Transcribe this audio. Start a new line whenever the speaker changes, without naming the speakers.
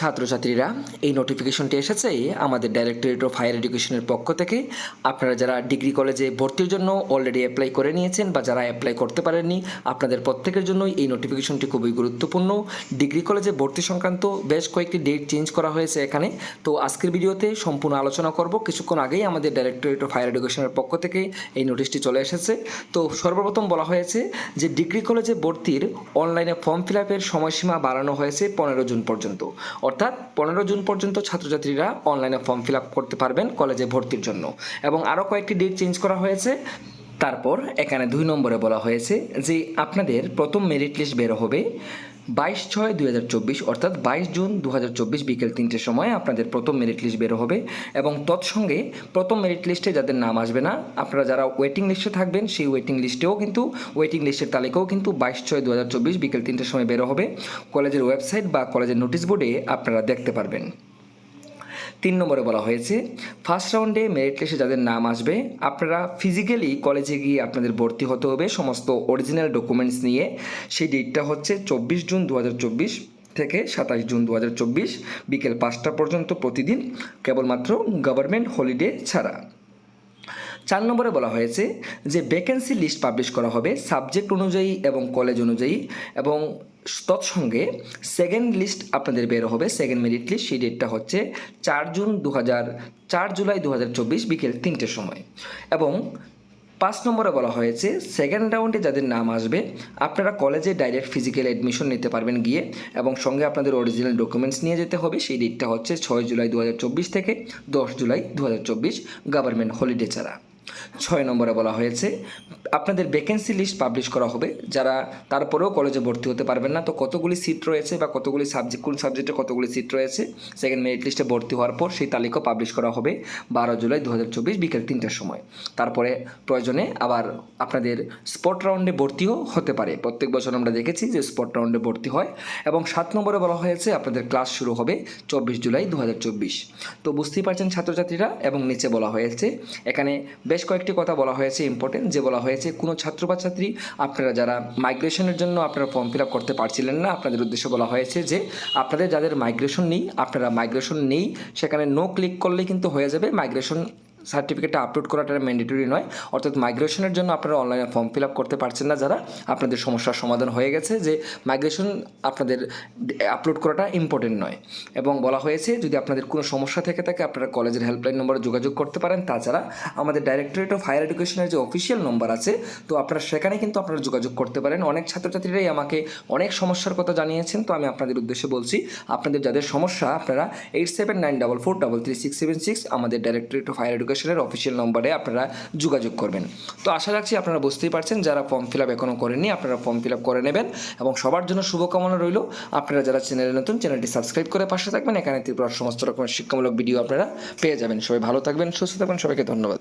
ছাত্রছাত্রীরা, এই নোটিফিকেশনটি এসেছে আমাদের ডাইরেক্টরেট অফ হায়ার এডুকেশনের পক্ষ থেকে। আপনারা যারা ডিগ্রি কলেজে ভর্তির জন্য অলরেডি অ্যাপ্লাই করে নিয়েছেন বা যারা অ্যাপ্লাই করতে পারেননি, আপনাদের প্রত্যেকের জন্যই এই নোটিফিকেশনটি খুবই গুরুত্বপূর্ণ। ডিগ্রি কলেজে ভর্তি সংক্রান্ত বেশ কয়েকটি ডেট চেঞ্জ করা হয়েছে এখানে। তো আজকের ভিডিওতে সম্পূর্ণ আলোচনা করব। কিছুক্ষণ আগেই আমাদের ডাইরেক্টরেট অফ হায়ার এডুকেশনের পক্ষ থেকে এই নোটিশটি চলে এসেছে। তো সর্বপ্রথম বলা হয়েছে যে ডিগ্রি কলেজে ভর্তির অনলাইনে ফর্ম ফিল আপের সময়সীমা বাড়ানো হয়েছে পনেরো জুন পর্যন্ত। অর্থাৎ পনেরো জুন পর্যন্ত ছাত্রছাত্রীরা অনলাইনে ফর্ম ফিল করতে পারবেন কলেজে ভর্তির জন্য। এবং আরও কয়েকটি ডেট চেঞ্জ করা হয়েছে। তারপর এখানে দুই নম্বরে বলা হয়েছে যে আপনাদের প্রথম মেরিট লিস্ট বের হবে বাইশ ছয় দুই হাজার চব্বিশ অর্থাৎ বাইশ জুন দু হাজার চব্বিশ বিকেল তিনটের সময় আপনাদের প্রথম মেরিট লিস্ট বেরো হবে এবং তৎসঙ্গে প্রথম মেরিট লিস্টে যাদের নাম আসবে না, আপনারা যারা ওয়েটিং লিস্টে থাকবেন, সেই ওয়েটিং লিস্টেও কিন্তু ওয়েটিং লিস্টের তালিকাও কিন্তু বাইশ ছয় দু চব্বিশ বিকেল তিনটের সময় বেরো হবে। কলেজের ওয়েবসাইট বা কলেজের নোটিশ বোর্ডে আপনারা দেখতে পারবেন। তিন নম্বরে বলা হয়েছে ফার্স্ট রাউন্ডে মেরিট লিস্টে যাদের নাম আসবে, আপনারা ফিজিক্যালি কলেজে গিয়ে আপনাদের ভর্তি হতে হবে। সমস্ত অরিজিনাল ডকুমেন্টস নিয়ে সেই ডেটটা হচ্ছে চব্বিশ জুন দু হাজার চব্বিশ থেকে সাতাশ জুন দু হাজার চব্বিশ বিকেল পাঁচটা পর্যন্ত প্রতিদিন, কেবলমাত্র গভর্নমেন্ট হলিডে ছাড়া। চার নম্বরে বলা হয়েছে যে ভ্যাকেন্সি লিস্ট পাবলিশ করা হবে সাবজেক্ট অনুযায়ী এবং কলেজ অনুযায়ী এবং তৎসঙ্গে সেকেন্ড লিস্ট আপনাদের বের হবে সেকেন্ড মেরিট লিস্ট সেই ডেটটা হচ্ছে চার জুন দু চার জুলাই দু হাজার চব্বিশ বিকেল তিনটের সময়। এবং পাঁচ নম্বরে বলা হয়েছে সেকেন্ড রাউন্ডে যাদের নাম আসবে, আপনারা কলেজে ডাইরেক্ট ফিজিক্যাল অ্যাডমিশন নিতে পারবেন গিয়ে এবং সঙ্গে আপনাদের অরিজিনাল ডকুমেন্টস নিয়ে যেতে হবে। সেই ডেটটা হচ্ছে ছয় জুলাই দু হাজার চব্বিশ থেকে দশ জুলাই দু হাজার চব্বিশ গভর্নমেন্ট হলিডে ছাড়া। ছয় নম্বরে বলা হয়েছে, আপনাদের ভ্যাকেন্সি লিস্ট পাবলিশ করা হবে। যারা তারপরেও কলেজে ভর্তি হতে পারবেন না, তো কতগুলি সিট রয়েছে বা কতগুলি সাবজেক্ট কোন সাবজেক্টে কতগুলি সিট রয়েছে সেকেন্ড মেরিট লিস্টে ভর্তি হওয়ার পর সেই তালিকা পাবলিশ করা হবে বারো জুলাই দু হাজার চব্বিশ বিকেল তিনটার সময়। তারপরে প্রয়োজনে আবার আপনাদের স্পট রাউন্ডে ভর্তিও হতে পারে। প্রত্যেক বছর আমরা দেখেছি যে স্পট রাউন্ডে ভর্তি হয় এবং সাত নম্বরে বলা হয়েছে আপনাদের ক্লাস শুরু হবে চব্বিশ জুলাই দু হাজার চব্বিশ। তো বুঝতেই পারছেন ছাত্রছাত্রীরা, এবং নিচে বলা হয়েছে, এখানে বেশ কয়েকটি কথা বলা হয়েছে ইম্পর্টেন্ট যে বলা হয়েছে কোনো ছাত্র বা ছাত্রী আপনারা যারা মাইগ্রেশনের জন্য আপনারা ফর্ম ফিল আপ করতে পারছিলেন না, আপনাদের উদ্দেশ্য বলা হয়েছে যে আপনাদের যাদের মাইগ্রেশন নেই, আপনারা মাইগ্রেশন নেই, সেখানে নো ক্লিক করলে কিন্তু হয়ে যাবে মাইগ্রেশন সার্টিফিকেটটা আপলোড করাটা ম্যান্ডেটরি নয়। অর্থাৎ মাইগ্রেশনের জন্য আপনারা অনলাইনে ফর্ম ফিল আপ করতে পারছেন না যারা। আপনাদের সমস্যার সমাধান হয়ে গেছে যে মাইগ্রেশন আপনাদের আপলোড করাটা ইম্পর্টেন্ট নয়। এবং বলা হয়েছে, যদি আপনাদের কোনো সমস্যা থেকে থাকে, আপনারা কলেজের হেল্পলাইন নম্বরে যোগাযোগ করতে পারেন। তাছাড়া আমাদের ডাইরেক্টরেট অফ হায়ার এডুকেশনের যে অফিসিয়াল নম্বর আছে, তো আপনারা সেখানে কিন্তু আপনারা যোগাযোগ করতে পারেন। অনেক ছাত্রছাত্রীরাই আমাকে অনেক সমস্যার কথা জানিয়েছেন, তো আমি আপনাদের উদ্দেশ্যে বলছি, আপনাদের যাদের সমস্যা, আপনারা eight seven nine double four double three six seven six আমাদের ডাইরেক্টরেট অফ হায়ার এডুকেশনের অফিসিয়াল নম্বরে আপনারা যোগাযোগ করবেন। তো আশা রাখছি আপনারা বুঝতেই পারছেন, যারা ফর্ম ফিল আপ এখনও করেননি, আপনারা ফর্ম ফিল আপ করে নেবেন এবং সবার জন্য শুভকামনা রইল। আপনারা যারা চ্যানেলে নতুন চ্যানেলটি সাবস্ক্রাইব করে পাশে থাকবেন, এখানে ত্রিপুরার সমস্ত রকমের শিক্ষামূলক ভিডিও আপনারা পেয়ে যাবেন। সবাই ভালো থাকবেন, সুস্থ থাকবেন, সবাইকে ধন্যবাদ।